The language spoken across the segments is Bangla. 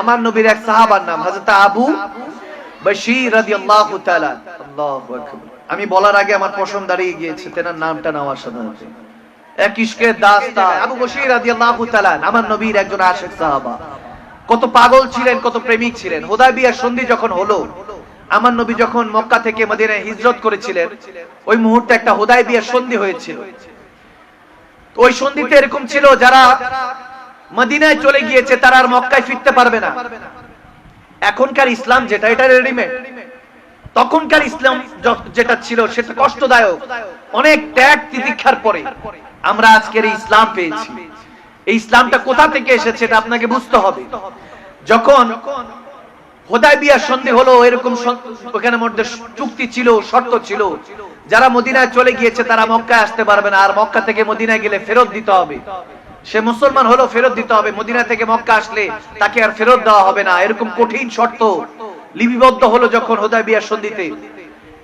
আমার নবীর এক সাহাবার নাম, হযরত আবু বশীর রাদিয়াল্লাহু তাআলা। আল্লাহু আকবার। আমি বলার আগে আমার পশম দাঁড়িয়ে গিয়েছে, তেনার নামটা নেওয়ার সাথে এক আবু বশীর রাদিয়াল্লাহু তাআলা, আমার নবীর একজন আশিক সাহাবা। কত পাগল ছিলেন, কত প্রেমিক ছিলেন। হুদায়বিয়ার সন্ধি যখন হলো, আমার নবী যখন মক্কা থেকে মদিনায় হিজরত করেছিলেন, ওই মুহূর্তে একটা হুদায়বিয়ার সন্ধি হয়েছিল। ওই সন্ধিতে এরকম ছিল যারা মদিনায় চলে গিয়েছে, তারা আর মক্কায় ফিরতে পারবে না। এখনকার ইসলাম যেটা এটা রেডিমেড তখনকার ইসলাম যেটা ছিল, সেটা কষ্টদায়ক। অনেক ত্যাগ তিতিক্ষার পরে আমরা আজকের এই ইসলাম পেয়েছি। এই ইসলামটা কোথা থেকে এসেছে, এটা আপনাকে বুঝতে হবে। যখন হোদাই বিয়ার সন্ধি হলো, এরকম ওখানে মধ্যে চুক্তি ছিল, শর্ত ছিল। যারা মদিনায় চলে গিয়েছে, তারা মক্কায় আসতে পারবে না। আর মক্কা থেকে মদিনায় গেলে ফেরত দিতে হবে। সে মুসলমান হলো ফেরত দিতে হবে। মদিনা থেকে মক্কা আসলে তাকে আর ফেরত দেওয়া হবে না। এরকম কঠিন শর্ত লিপিবদ্ধ হলো যখন হোদাই বিয়ার সন্ধিতে।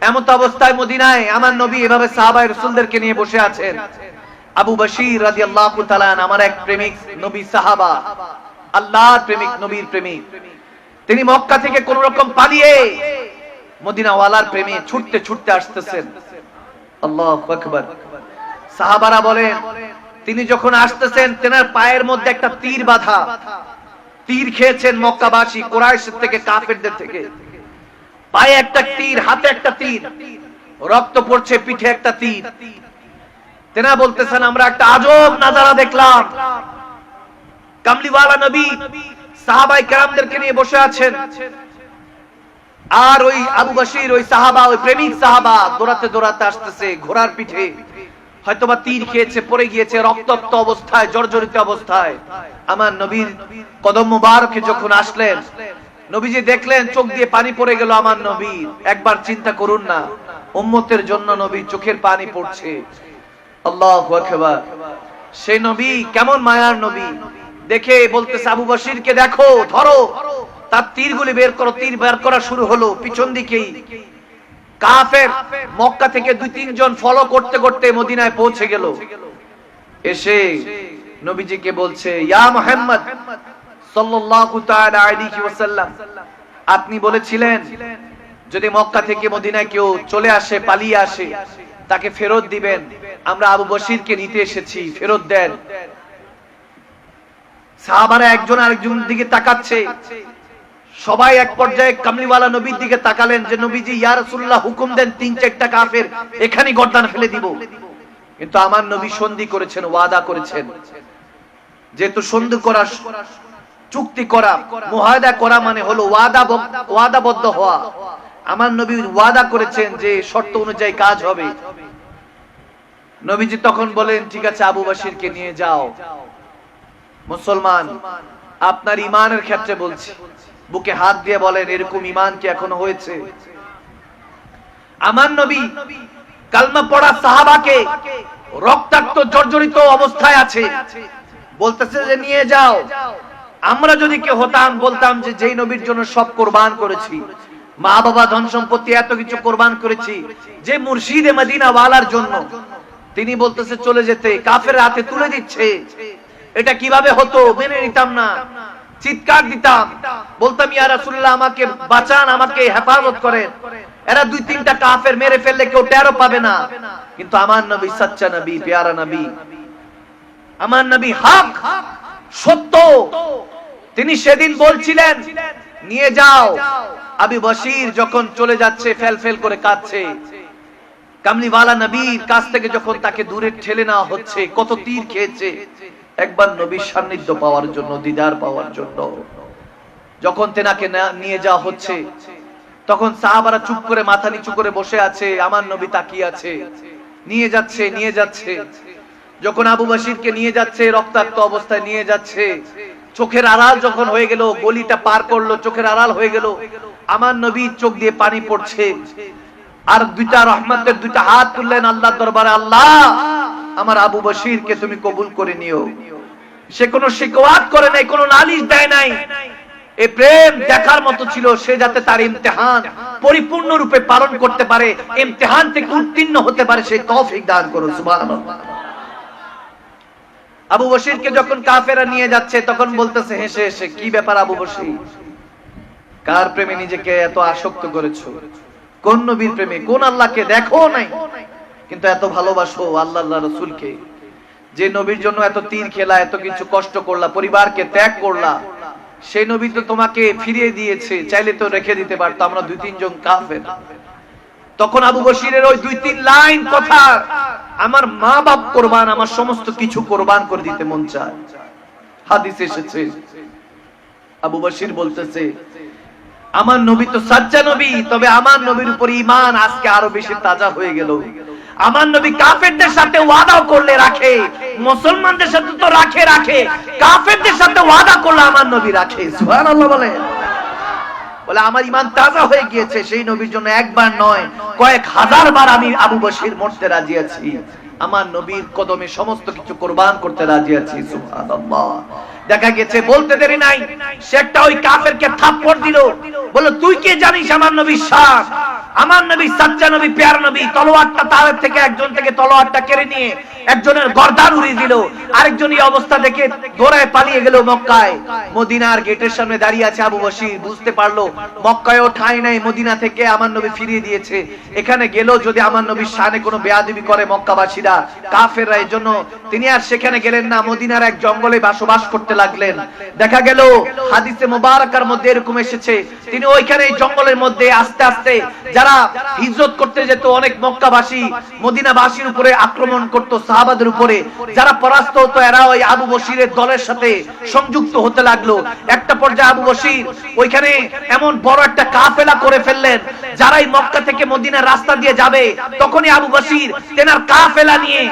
এমন তো অবস্থায় মদিনায় আমার নবী এভাবে সাহাবাই রসুলদেরকে নিয়ে বসে আছেন। আবু বশির তাআলা আন, আমার এক প্রেমিক নবী সাহাবা আল্লাহর প্রেমিক নবীর প্রেমিক। তিনি মক্কা থেকে কোন রকম পালিয়ে মদিনাওয়ালার প্রেমে ছুটতে ছুটতে আসতেছেন। আল্লাহু আকবার। সাহাবারা বলেন তিনি যখন আসতেছেন, তেনার পায়ের মধ্যে একটা তীর বাঁধা। তীর খেয়েছেন মক্কাবাসী কোরাইশের থেকে, কাফেরদের থেকে। পায়ে একটা তীর, হাতে একটা তীর, রক্ত পড়ছে, পিঠে একটা তীর। তেনা বলতেছেন, আমরা একটা আজব নাজারা দেখলাম। কামলিওয়ালা নবী সাহাবাই কেরামদেরকে নিয়ে বসে আছেন। আর ওই আবু বশির, ওই সাহাবা, ওই প্রেমিক সাহাবা দৌড়াতে দৌড়াতে আসতেছে ঘোড়ার পিঠে। হয়তোবা তীর খেয়েছে, পড়ে গিয়েছে, রক্তাক্ত অবস্থায়, জর্জরিত অবস্থায়। আমার নবীর কদম মুবারকে যখন আসলেন, নবীজি দেখলেন, চোখ দিয়ে পানি পড়ে গেল আমার নবী একবার চিন্তা করুন না, উম্মতের জন্য নবী চোখের পানি পড়ছে। আল্লাহু সেই নবী কেমন মায়ার নবী। দেখে বলতেছে, আবু বশিরকে দেখো, ধরো। তার তীরগুলি বের করো, তীর বের করা শুরু হলো, পিছন দিকেই। কাফের মক্কা থেকে দুই, তিনজন ফলো করতে করতে মদিনায় পৌঁছে গেল। এসে নবীজিকে বলছে, ইয়া মুহাম্মদ সাল্লাল্লাহু তাআলা আলাইহি ওয়াসাল্লাম, আপনি বলেছিলেন, যদি মক্কা থেকে মদিনায় কেউ চলে আসে, পালিয়ে আসে, তাকে ফেরত দিবেন। আমরা আবু বশিরকে নিতে এসেছি, ফেরত দেন। সাহাবারা একজন আরেকজন দিকে তাকাচ্ছে। সবাই এক পর্যায়ে কামলিওয়ালা নবীর দিকে তাকালেন যে নবীজি, ইয়া রাসূলুল্লাহ, হুকুম দেন তিন চারটা কাফের এখানেই গর্দান ফেলে দিব। কিন্তু আমার নবী সন্ধি করেছেন, ওয়াদা করেছেন যেহেতু সন্ধি করা, চুক্তি করা মুহাদা করা মানে হলো ওয়াদা ওয়াদাবদ্ধ হওয়া। আমার নবী ওয়াদা করেছেন যে শর্ত অনুযায়ী কাজ হবে। নবীজি তখন বলেন, ঠিক আছে, আবু বাসিরকে নিয়ে যাও। মুসলমান, আপনার ইমানের ক্ষেত্রে বলছি। বুকে হাত দিয়ে বলেন, এরকম ইমান কি এখনও হয়েছে? আমার নবী কালমা পড়া সাহাবাকে রক্তাক্ত, জর্জরিত অবস্থায় আছে। বলতেছে যে, নিয়ে যাও। আমরা যদি কে হতাম, বলতাম যে, যেই নবীর জন্য সব কোরবান করেছি, মা বাবা ধন সম্পত্তি এত কিছু কোরবান করেছি, যে মুর্শিদে মদিনা ওয়ালার জন্য। তিনি বলতেছে, চলে যেতে। কাফের হাতে তুলে দিচ্ছে। এটা কীভাবে হতো? মেনে নিতাম না। চিৎকার দিতাম বলতাম, ইয়া রাসূলুল্লাহ, আমাকে বাঁচান, আমাকে হেফাজত করেন। এরা দুই তিনটা কাফের মেরে ফেললে কেউ টেরো পাবে না। কিন্তু আমার নবী সচ্চা নবী, পেয়ারা নবী। আমার নবী হক, সত্য। তিনি সেদিন বলছিলেন, নিয়ে যাও। আবি বশির যখন চলে যাচ্ছে, ফেল ফেল করে কাঁদছে। কামলিওয়ালা নবীর কাছ থেকে যখন তাকে দূরে ঠেলে নেওয়া হচ্ছে, কত তীর খেয়েছে। একবার নবীর সান্নিধ্য পাওয়ার জন্য, দিদার পাওয়ার জন্য। যখন তেনাকে নিয়ে যাওয়া হচ্ছে, তখন সাহাবারা চুপ করে, মাথা নিচু করে বসে আছে, আমার নবী তাকিয়ে আছে। নিয়ে যাচ্ছে নিয়ে যাচ্ছে। যখন আবু বাসিরকে নিয়ে যাচ্ছে, রক্তাক্ত অবস্থায় নিয়ে যাচ্ছে, চোখের আড়াল যখন হয়ে গেল, গলিটা পার করল, চোখের আড়াল হয়ে গেল, আমার নবী চোখ দিয়ে পানি পড়ছে। আর দুইটা রহমতের দুইটা হাত তুললেন আল্লাহ দরবারে, আল্লাহ, আমার আবু বশিরকে তুমি কবুল করে নিও। সে কোনো শিকওয়াত করে নাই, কোনো নালিশ দেয় নাই। এ প্রেম দেখার মতো ছিল সে যাতে তার ইমতিহান পরিপূর্ণ রূপে পালন করতে পারে, ইমতিহান থেকে উত্তীর্ণ হতে পারে, সেই তৌফিক দান করো সুবহানাল্লাহ। আবু বশিরকে যখন কাফেরা নিয়ে যাচ্ছে, তখন বলতেছে, হেসে হেসে, কি ব্যাপার আবু বশির? কার প্রেমে নিজেকে এত আসক্ত করেছ? কোন নবীর প্রেমে? কোন আল্লাহকে দেখো নাই? কিন্তু এত ভালোবাসো আল্লাহ রসুলকে। যে নবীর জন্য এত তীর খেলা, এত কিছু কষ্ট করলা, পরিবারকে ত্যাগ করলা, সেই নবী তো তোমাকে ফিরিয়ে দিয়েছে, চাইলে তো রেখে দিতে পারতো, আমরা দুই তিনজন কাফের। তখন আবু বশিরের ওই দুই তিন লাইন কথা, আমার মা বাপ কোরবান, আমার সমস্ত কিছু কোরবান করে দিতে মন চায়। হাদিস এসেছে। আবু বশির বলতেছে, আমার নবী তো সাজ্জা নবী, তবে আমার নবীর উপর ইমান আজকে আরও বেশি তাজা হয়ে গেল। আমার নবী কাফেরদের সাথে ওয়াদাও করলে রাখে, মুসলমানদের সাথে তো রাখে রাখে। কাফেরদের সাথে ওয়াদা করলে আমার নবী রাখে, সুবহানাল্লাহ বলে বলে, আমার ইমান তাজা হয়ে গিয়েছে, সেই নবীর জন্য একবার নয়, কয়েক হাজার বার আমি আবু বশির মরতে রাজি আছি। আমার নবীর কদমে সমস্ত কিছু কোরবান করতে রাজি আছি, সুবহানাল্লাহ। দেখা গেছে, বলতে দেরি নাই। সে একটা ওই কাফেরকে থাপ্পড় দিল। বলে তুই কে জানিস আমার নবী শাহ আমার নবী সাচ্চা নবী, পেয়ার নবী, তলোয়ারটা তার থেকে, একজন থেকে তলোয়ারটা কেড়ে নিয়ে একজনের গর্দান উড়িয়ে দিল। আরেকজন এই অবস্থা দেখে দৌড়ায় পালিয়ে গেল মক্কায়। মদিনার গেটের সামনে দাঁড়িয়ে আছে আবু বশির। বুঝতে পারল, মক্কায়ও ঠাঁই নাই, মদিনা থেকে আমার নবী ফিরিয়ে দিয়েছে। এখানে গেলেও যদি আমার নবীর শানে কোনো বেয়াদবি করে মক্কাবাসীরা, কাফেররা। এই জন্য তিনি আর সেখানে গেলেন না, মদিনার এক জঙ্গলে বসবাস করতে লাগলেন। দেখা গেল, হাদিসে মোবারকার মধ্যে এরকম এসেছে। তিনি ওইখানে জঙ্গলের মধ্যে আস্তে আস্তে যারা হিজরত করতে যেত, অনেক মক্কাবাসী, মদিনাবাসীর উপরে আক্রমণ করত, সাহাবাদের উপরে। যারা পরাস্ত হতো, এরা ওই আবু বশিরের দলের সাথে সংযুক্ত হতে লাগল। একটা পর্যায়ে আবু বশির ওইখানে এমন বড় একটা কাফেলা করে ফেললেন। যারাই মক্কা থেকে মদিনার রাস্তা দিয়ে যাবে, তখনই আবু বশির তেনার কাফেলা নিয়ে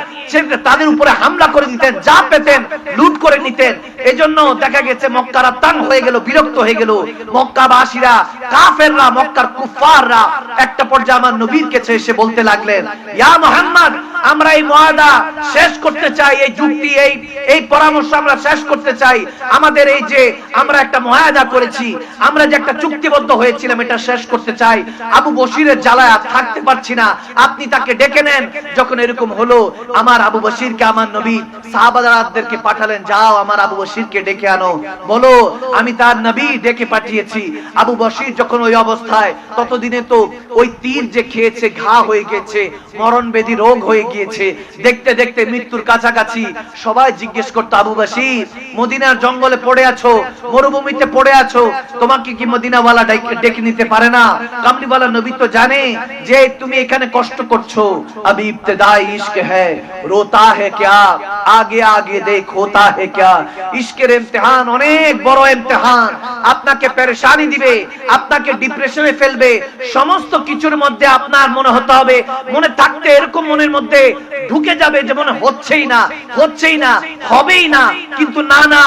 তাদের উপরে হামলা করে দিতেন, যা পেতেন, লুট করে নিতেন। এজন্য দেখা গেছে মক্কারা তাং হয়ে গেল, বিরক্ত হয়ে গেল। মক্কাবাসীরা, কাফেররা, মক্কার কুফাররা একটা পর্যায়ে আমার নবীর কাছে এসে বলতে লাগলেন, ইয়া মুহাম্মদ, আমরা এই মুআদা শেষ করতে চাই, এই যুক্তি, এই এই পরামর্শ আমরা শেষ করতে চাই। আমাদের এই যে আমরা একটা মুআদা করেছি, আমরা যে একটা চুক্তিবদ্ধ হয়েছিলাম, এটা শেষ করতে চাই। আবু বশিরের জ্বালায় আর থাকতে পারছি না। আপনি তাকে ডেকে নেন। যখন এরকম হলো, আমার আবু বশিরকে আমার নবী সাহাবাদেরকে পাঠালেন, যাও আমার আবু বশিরকে ডেকে আনো। বলো, আমি তার নবী ডেকে পাঠিয়েছি। আবু বশির যখন ওই অবস্থায়, ততদিনে তো ওই তীর যে খেয়েছে, ঘা হয়ে গেছে মরণ বেদি রোগ হয়ে গিয়েছে, দেখতে দেখতে মৃত্যুর কাছাকাছি সবাই জিজ্ঞেস করতো, আবু বশির, মদিনার জঙ্গলে পড়ে আছো? মরুভূমিতে পড়ে আছো? তোমাকে কি মদিনাওয়ালা ডেকে ডেকে নিতে পারে না? কামলিওয়ালা আল্লাহওয়ালা নবী তো জানে যে তুমি এখানে কষ্ট করছ। আমি ইবতেদাই ইশক হ্যায় রোতা হ্যায় কিয়া, আগে আগে দেখ হোতা হ্যায় কিয়া। ইশকের ইমতিহান অনেক বড় ইমতিহান। আপনাকে পেরেশানি দিবে, আপনাকে ডিপ্রেশনে ফেলবে। সমস্ত কিছুর মধ্যে আপনার মনে হতে হবে, মনে থাকতে এরকম মনের মধ্যে ঢুকে যাবে যে মনে হচ্ছেই না হচ্ছেই না, হবেই না। কিন্তু না না,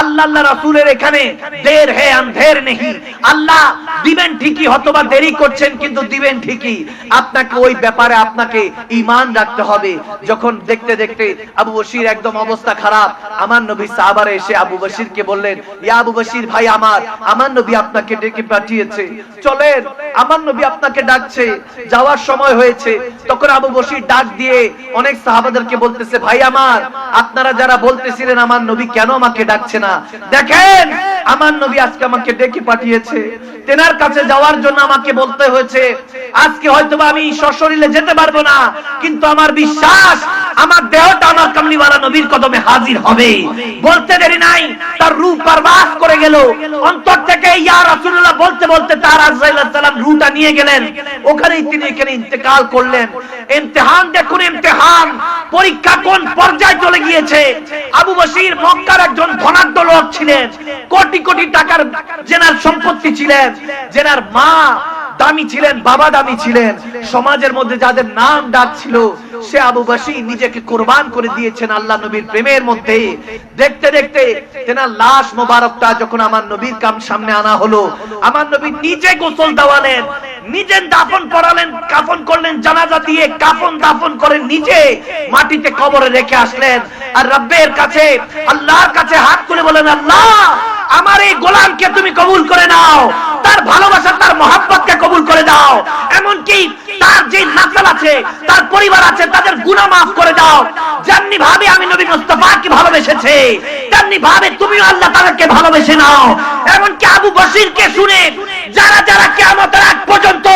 আল্লাহ আল্লাহ রাসূলের এখানে দের হে আন্ধের নেহি। আল্লাহ দিবেন ঠিকই হতবা দেরি করতে করছেন কিন্তু দিবেন ঠিকই। আপনাকে ওই ব্যাপারে আপনাকে ঈমান রাখতে হবে। যখন দেখতে দেখতে আবু বশির একদম অবস্থা খারাপ, আমার নবী সাহাবারে এসে আবু বশিরকে বললেন, ইয়া আবু বশির ভাই আমার আমার নবী আপনাকে ডেকে পাঠিয়েছে। চলেন, আমার নবী আপনাকে ডাকছে। যাওয়ার সময় হয়েছে। তখন আবু বশির ডাক দিয়ে অনেক সাহাবাদেরকে বলতেছে, ভাই আমার, আপনারা যারা বলতেছিলেন আমার নবী কেন আমাকে ডাকছে না? দেখেন, আমার নবী আজকে আমাকে ডেকে পাঠিয়েছে। তেনার কাছে যাওয়ার জন্য আমাকে বলতে হয়েছে। আজকে হয়তো আমি সশরীরে যেতে পারব না, কিন্তু আমার বিশ্বাস, আমার দেহটা আমার কামলিওয়ালা নবীর কদমে হাজির হবে। বলতে দেরি নাই, তার রূপ পারবাস করে গেল। অন্তর থেকে ইয়া রাসূলুল্লাহ বলতে বলতে তার আজরাইল সালাম রূহটা নিয়ে গেলেন। ওখানেই তিনি এখানে ইন্তেকাল করলেন। ইমতিহান দেখুন, ইমতিহান। পরীক্ষা কোন পর্যায়ে চলে গিয়েছে? আবু বশির মক্কার একজন ধনাঢ্য লোক ছিলেন। কোটি কোটি টাকার জেনার সম্পত্তি ছিলেন। জেনার মা দামি ছিলেন, বাবা দামি ছিলেন। সমাজের মধ্যে যাদের নাম ডাক ছিল, সে আবু বাসি নিজেকে কোরবান করে দিয়েছেন আল্লাহ নবীর প্রেমের মধ্যে। দেখতে দেখতে তেনার লাশ মোবারকটা যখন আমার নবীর কাম সামনে আনা হলো, আমার নবী নিজে গোসল দেওয়ালেন, নিজে দাফন করালেন, কাফন করলেন, জানাজা দিয়ে কাফন দাফন করে নিজে মাটিতে কবরে রেখে আসলেন। আর রব্বের কাছে, আল্লাহর কাছে হাত তুলে বলেন, আল্লাহ আমার এই গোলামকে তুমি কবুল করে নাও। তার ভালোবাসা, তার মহাব্বতকে কবুল করে দাও। এমনকি তার যে নাসাল আছে, তার পরিবার আছে, তাদের গুনাহ মাফ করে দাও। যেমনি ভাবে আমি নবী মুস্তাফাকে ভালোবেসেছে, তেমনি ভাবে তুমিও আল্লাহ তাদেরকে ভালোবেসে নাও। এমনকি আবু বসিরকে শুনে যারা যারা কেমতের আগ পর্যন্ত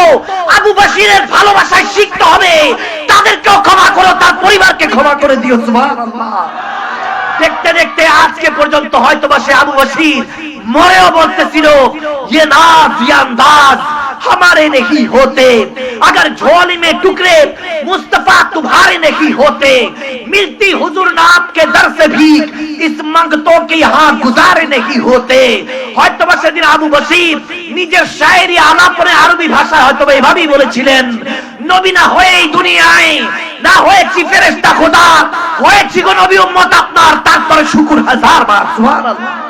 আবু বসিরের ভালোবাসায় শিখতে হবে, তাদেরকেও ক্ষমা করো, তার পরিবারকে ক্ষমা করে দিও, সুবহানাল্লাহ। দেখতে দেখতে আজকে পর্যন্ত হয়তো বা সে আবু বসির মরেও বলতেছিল ये नाज ये अंदाज हमारे नहीं होते अगर झोली में टुकड़े मुस्तफा तुम्हारे नहीं होते मिलती हुजूर नाम के दर से भी इस मंगतों के यहाँ गुजारे नहीं होते হয়তো বা সেদিন আবু বসির নিজের শায়েরি আলাপনে আরবি ভাষায় হয়তো বা এভাবেই বলেছিলেন নবী না হয়ে এই দুনিয়ায়, না হয়েছি ফেরেস্তা খোদা, হয়েছি গো নবী উম্মত আপনার, তারপরে শুকুর হাজার বার, সুবহানাল্লাহ।